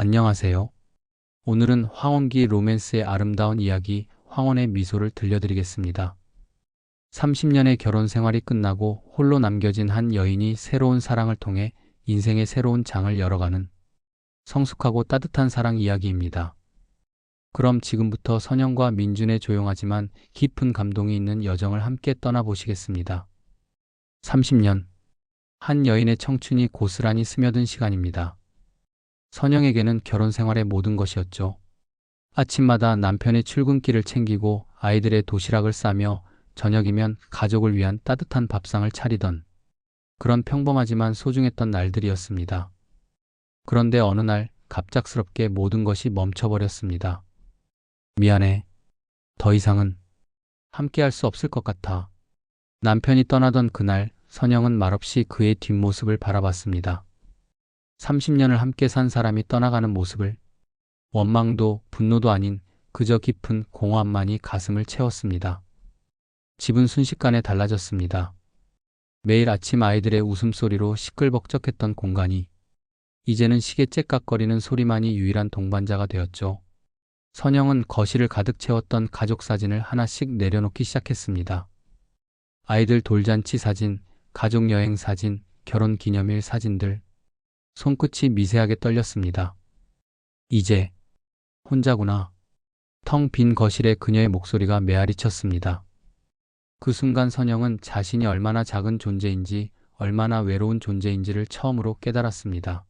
안녕하세요. 오늘은 황혼기 로맨스의 아름다운 이야기 황혼의 미소를 들려드리겠습니다. 30년의 결혼 생활이 끝나고 홀로 남겨진 한 여인이 새로운 사랑을 통해 인생의 새로운 장을 열어가는 성숙하고 따뜻한 사랑 이야기입니다. 그럼 지금부터 선영과 민준의 조용하지만 깊은 감동이 있는 여정을 함께 떠나보시겠습니다. 30년. 한 여인의 청춘이 고스란히 스며든 시간입니다. 선영에게는 결혼 생활의 모든 것이었죠. 아침마다 남편의 출근길을 챙기고 아이들의 도시락을 싸며 저녁이면 가족을 위한 따뜻한 밥상을 차리던 그런 평범하지만 소중했던 날들이었습니다. 그런데 어느 날 갑작스럽게 모든 것이 멈춰버렸습니다. 미안해. 더 이상은 함께 할 수 없을 것 같아. 남편이 떠나던 그날 선영은 말없이 그의 뒷모습을 바라봤습니다. 30년을 함께 산 사람이 떠나가는 모습을 원망도 분노도 아닌 그저 깊은 공허함만이 가슴을 채웠습니다. 집은 순식간에 달라졌습니다. 매일 아침 아이들의 웃음소리로 시끌벅적했던 공간이 이제는 시계 째깍거리는 소리만이 유일한 동반자가 되었죠. 선영은 거실을 가득 채웠던 가족 사진을 하나씩 내려놓기 시작했습니다. 아이들 돌잔치 사진, 가족 여행 사진, 결혼 기념일 사진들. 손끝이 미세하게 떨렸습니다. 이제 혼자구나. 텅 빈 거실에 그녀의 목소리가 메아리 쳤습니다. 그 순간 선영은 자신이 얼마나 작은 존재인지, 얼마나 외로운 존재인지를 처음으로 깨달았습니다.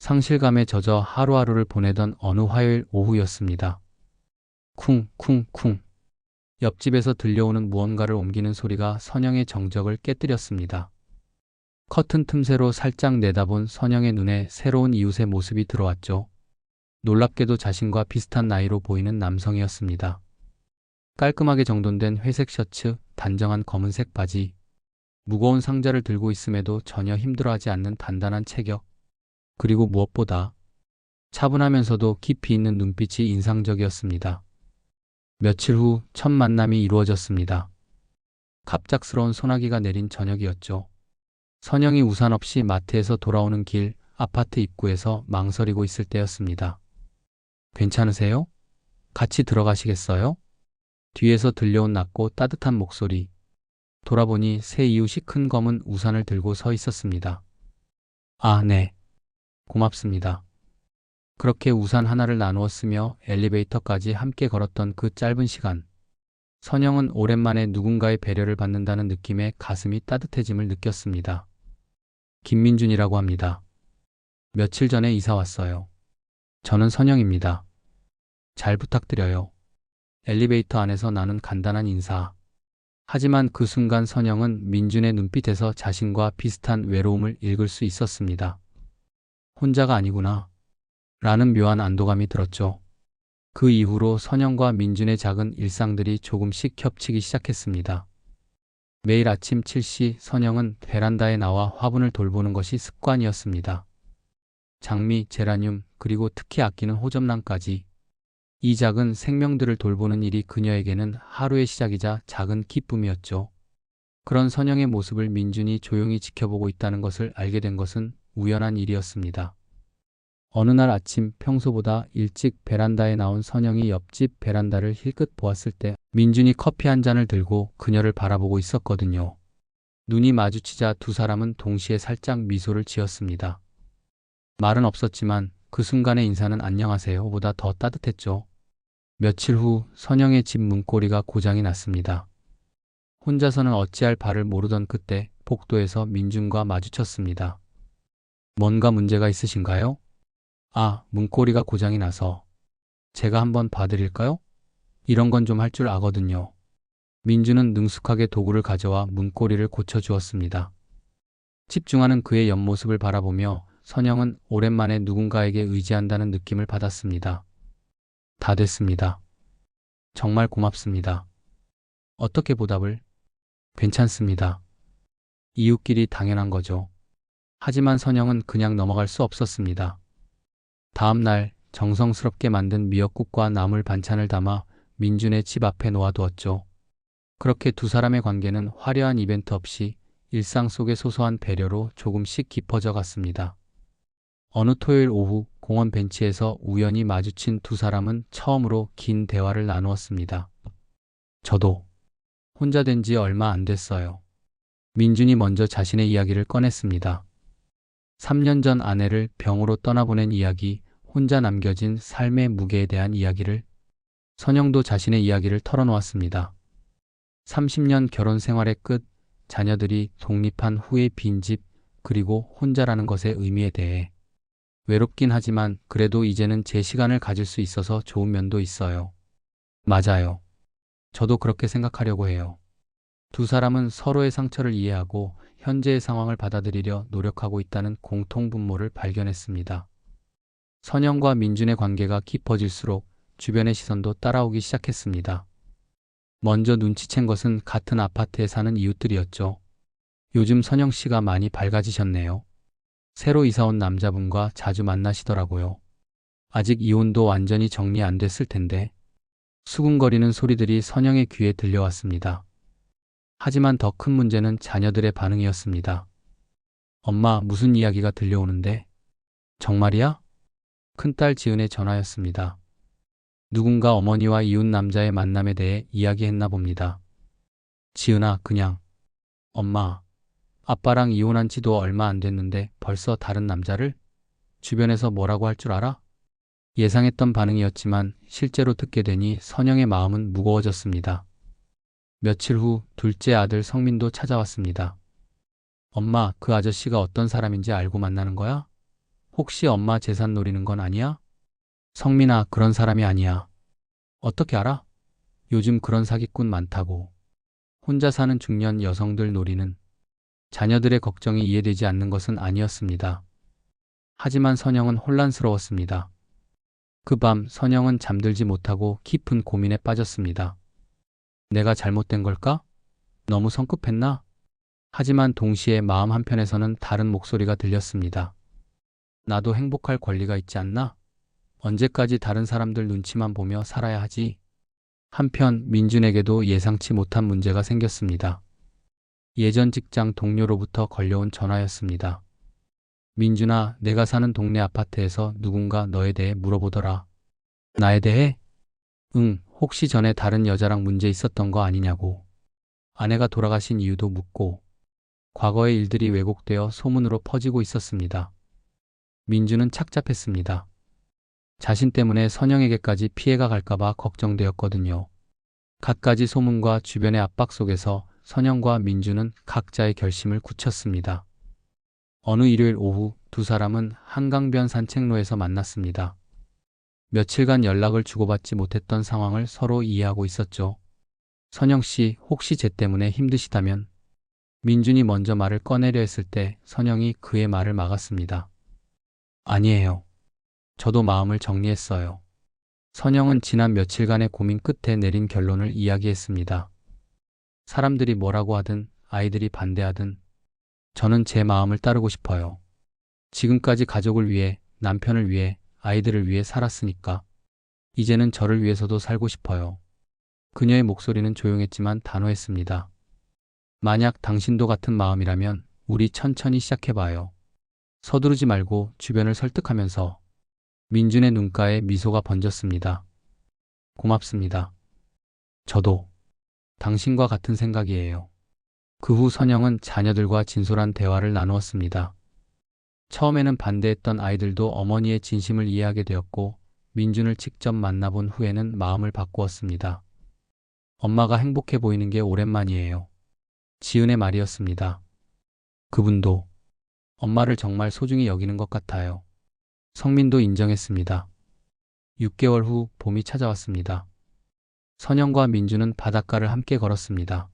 상실감에 젖어 하루하루를 보내던 어느 화요일 오후였습니다. 쿵, 쿵, 쿵. 옆집에서 들려오는 무언가를 옮기는 소리가 선영의 정적을 깨뜨렸습니다. 커튼 틈새로 살짝 내다본 선영의 눈에 새로운 이웃의 모습이 들어왔죠. 놀랍게도 자신과 비슷한 나이로 보이는 남성이었습니다. 깔끔하게 정돈된 회색 셔츠, 단정한 검은색 바지, 무거운 상자를 들고 있음에도 전혀 힘들어하지 않는 단단한 체격, 그리고 무엇보다 차분하면서도 깊이 있는 눈빛이 인상적이었습니다. 며칠 후 첫 만남이 이루어졌습니다. 갑작스러운 소나기가 내린 저녁이었죠. 선영이 우산 없이 마트에서 돌아오는 길 아파트 입구에서 망설이고 있을 때였습니다. 괜찮으세요? 같이 들어가시겠어요? 뒤에서 들려온 낮고 따뜻한 목소리. 돌아보니 새 이웃이 큰 검은 우산을 들고 서 있었습니다. 아, 네. 고맙습니다. 그렇게 우산 하나를 나누었으며 엘리베이터까지 함께 걸었던 그 짧은 시간. 선영은 오랜만에 누군가의 배려를 받는다는 느낌에 가슴이 따뜻해짐을 느꼈습니다. 김민준이라고 합니다. 며칠 전에 이사 왔어요. 저는 선영입니다. 잘 부탁드려요. 엘리베이터 안에서 나눈 간단한 인사. 하지만 그 순간 선영은 민준의 눈빛에서 자신과 비슷한 외로움을 읽을 수 있었습니다. 혼자가 아니구나. 라는 묘한 안도감이 들었죠. 그 이후로 선영과 민준의 작은 일상들이 조금씩 겹치기 시작했습니다. 매일 아침 7시 선영은 베란다에 나와 화분을 돌보는 것이 습관이었습니다. 장미, 제라늄, 그리고 특히 아끼는 호접란까지 이 작은 생명들을 돌보는 일이 그녀에게는 하루의 시작이자 작은 기쁨이었죠. 그런 선영의 모습을 민준이 조용히 지켜보고 있다는 것을 알게 된 것은 우연한 일이었습니다. 어느 날 아침 평소보다 일찍 베란다에 나온 선영이 옆집 베란다를 힐끗 보았을 때 민준이 커피 한 잔을 들고 그녀를 바라보고 있었거든요. 눈이 마주치자 두 사람은 동시에 살짝 미소를 지었습니다. 말은 없었지만 그 순간의 인사는 안녕하세요 보다 더 따뜻했죠. 며칠 후 선영의 집 문고리가 고장이 났습니다. 혼자서는 어찌할 바를 모르던 그때 복도에서 민준과 마주쳤습니다. 뭔가 문제가 있으신가요? 아, 문고리가 고장이 나서 제가 한번 봐드릴까요? 이런 건 좀 할 줄 아거든요. 민주는 능숙하게 도구를 가져와 문고리를 고쳐주었습니다. 집중하는 그의 옆모습을 바라보며 선영은 오랜만에 누군가에게 의지한다는 느낌을 받았습니다. 다 됐습니다. 정말 고맙습니다. 어떻게 보답을? 괜찮습니다. 이웃끼리 당연한 거죠. 하지만 선영은 그냥 넘어갈 수 없었습니다. 다음 날 정성스럽게 만든 미역국과 나물 반찬을 담아 민준의 집 앞에 놓아두었죠. 그렇게 두 사람의 관계는 화려한 이벤트 없이 일상 속의 소소한 배려로 조금씩 깊어져 갔습니다. 어느 토요일 오후 공원 벤치에서 우연히 마주친 두 사람은 처음으로 긴 대화를 나누었습니다. 저도 혼자 된 지 얼마 안 됐어요. 민준이 먼저 자신의 이야기를 꺼냈습니다. 3년 전 아내를 병으로 떠나보낸 이야기, 혼자 남겨진 삶의 무게에 대한 이야기를 선영도 자신의 이야기를 털어놓았습니다. 30년 결혼 생활의 끝, 자녀들이 독립한 후의 빈집, 그리고 혼자라는 것의 의미에 대해 외롭긴 하지만 그래도 이제는 제 시간을 가질 수 있어서 좋은 면도 있어요. 맞아요. 저도 그렇게 생각하려고 해요. 두 사람은 서로의 상처를 이해하고 현재의 상황을 받아들이려 노력하고 있다는 공통 분모를 발견했습니다. 선영과 민준의 관계가 깊어질수록 주변의 시선도 따라오기 시작했습니다. 먼저 눈치챈 것은 같은 아파트에 사는 이웃들이었죠. 요즘 선영 씨가 많이 밝아지셨네요. 새로 이사 온 남자분과 자주 만나시더라고요. 아직 이혼도 완전히 정리 안 됐을 텐데. 수군거리는 소리들이 선영의 귀에 들려왔습니다. 하지만 더 큰 문제는 자녀들의 반응이었습니다. 엄마, 무슨 이야기가 들려오는데? 정말이야? 큰딸 지은의 전화였습니다. 누군가 어머니와 이웃 남자의 만남에 대해 이야기했나 봅니다. 지은아, 그냥. 엄마, 아빠랑 이혼한 지도 얼마 안 됐는데 벌써 다른 남자를? 주변에서 뭐라고 할 줄 알아? 예상했던 반응이었지만 실제로 듣게 되니 선영의 마음은 무거워졌습니다. 며칠 후 둘째 아들 성민도 찾아왔습니다. 엄마, 그 아저씨가 어떤 사람인지 알고 만나는 거야? 혹시 엄마 재산 노리는 건 아니야? 성민아, 그런 사람이 아니야. 어떻게 알아? 요즘 그런 사기꾼 많다고. 혼자 사는 중년 여성들 노리는 자녀들의 걱정이 이해되지 않는 것은 아니었습니다. 하지만 선영은 혼란스러웠습니다. 그 밤 선영은 잠들지 못하고 깊은 고민에 빠졌습니다. 내가 잘못된 걸까? 너무 성급했나? 하지만 동시에 마음 한편에서는 다른 목소리가 들렸습니다. 나도 행복할 권리가 있지 않나? 언제까지 다른 사람들 눈치만 보며 살아야 하지? 한편 민준에게도 예상치 못한 문제가 생겼습니다. 예전 직장 동료로부터 걸려온 전화였습니다. 민준아, 내가 사는 동네 아파트에서 누군가 너에 대해 물어보더라. 나에 대해? 응, 혹시 전에 다른 여자랑 문제 있었던 거 아니냐고. 아내가 돌아가신 이유도 묻고, 과거의 일들이 왜곡되어 소문으로 퍼지고 있었습니다. 민주는 착잡했습니다. 자신 때문에 선영에게까지 피해가 갈까봐 걱정되었거든요. 갖가지 소문과 주변의 압박 속에서 선영과 민주는 각자의 결심을 굳혔습니다. 어느 일요일 오후 두 사람은 한강변 산책로에서 만났습니다. 며칠간 연락을 주고받지 못했던 상황을 서로 이해하고 있었죠. 선영 씨, 혹시 제 때문에 힘드시다면? 민준이 먼저 말을 꺼내려 했을 때 선영이 그의 말을 막았습니다. 아니에요. 저도 마음을 정리했어요. 선영은 지난 며칠간의 고민 끝에 내린 결론을 이야기했습니다. 사람들이 뭐라고 하든 아이들이 반대하든 저는 제 마음을 따르고 싶어요. 지금까지 가족을 위해, 남편을 위해, 아이들을 위해 살았으니까. 이제는 저를 위해서도 살고 싶어요. 그녀의 목소리는 조용했지만 단호했습니다. 만약 당신도 같은 마음이라면 우리 천천히 시작해봐요. 서두르지 말고 주변을 설득하면서 민준의 눈가에 미소가 번졌습니다. 고맙습니다. 저도 당신과 같은 생각이에요. 그 후 선영은 자녀들과 진솔한 대화를 나누었습니다. 처음에는 반대했던 아이들도 어머니의 진심을 이해하게 되었고 민준을 직접 만나본 후에는 마음을 바꾸었습니다. 엄마가 행복해 보이는 게 오랜만이에요. 지은의 말이었습니다. 그분도 엄마를 정말 소중히 여기는 것 같아요. 성민도 인정했습니다. 6개월 후 봄이 찾아왔습니다. 선영과 민주는 바닷가를 함께 걸었습니다.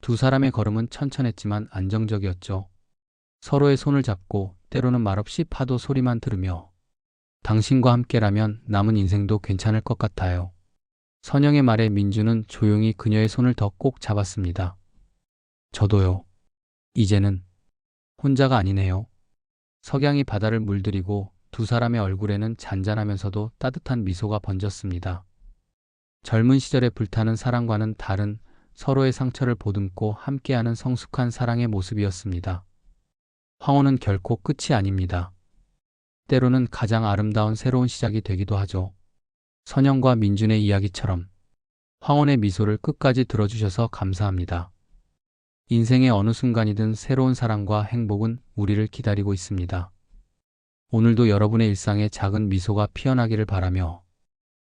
두 사람의 걸음은 천천했지만 안정적이었죠. 서로의 손을 잡고 때로는 말없이 파도 소리만 들으며 당신과 함께라면 남은 인생도 괜찮을 것 같아요. 선영의 말에 민주는 조용히 그녀의 손을 더 꼭 잡았습니다. 저도요. 이제는 혼자가 아니네요. 석양이 바다를 물들이고 두 사람의 얼굴에는 잔잔하면서도 따뜻한 미소가 번졌습니다. 젊은 시절에 불타는 사랑과는 다른 서로의 상처를 보듬고 함께하는 성숙한 사랑의 모습이었습니다. 황혼은 결코 끝이 아닙니다. 때로는 가장 아름다운 새로운 시작이 되기도 하죠. 선영과 민준의 이야기처럼 황혼의 미소를 끝까지 들어주셔서 감사합니다. 인생의 어느 순간이든 새로운 사랑과 행복은 우리를 기다리고 있습니다. 오늘도 여러분의 일상에 작은 미소가 피어나기를 바라며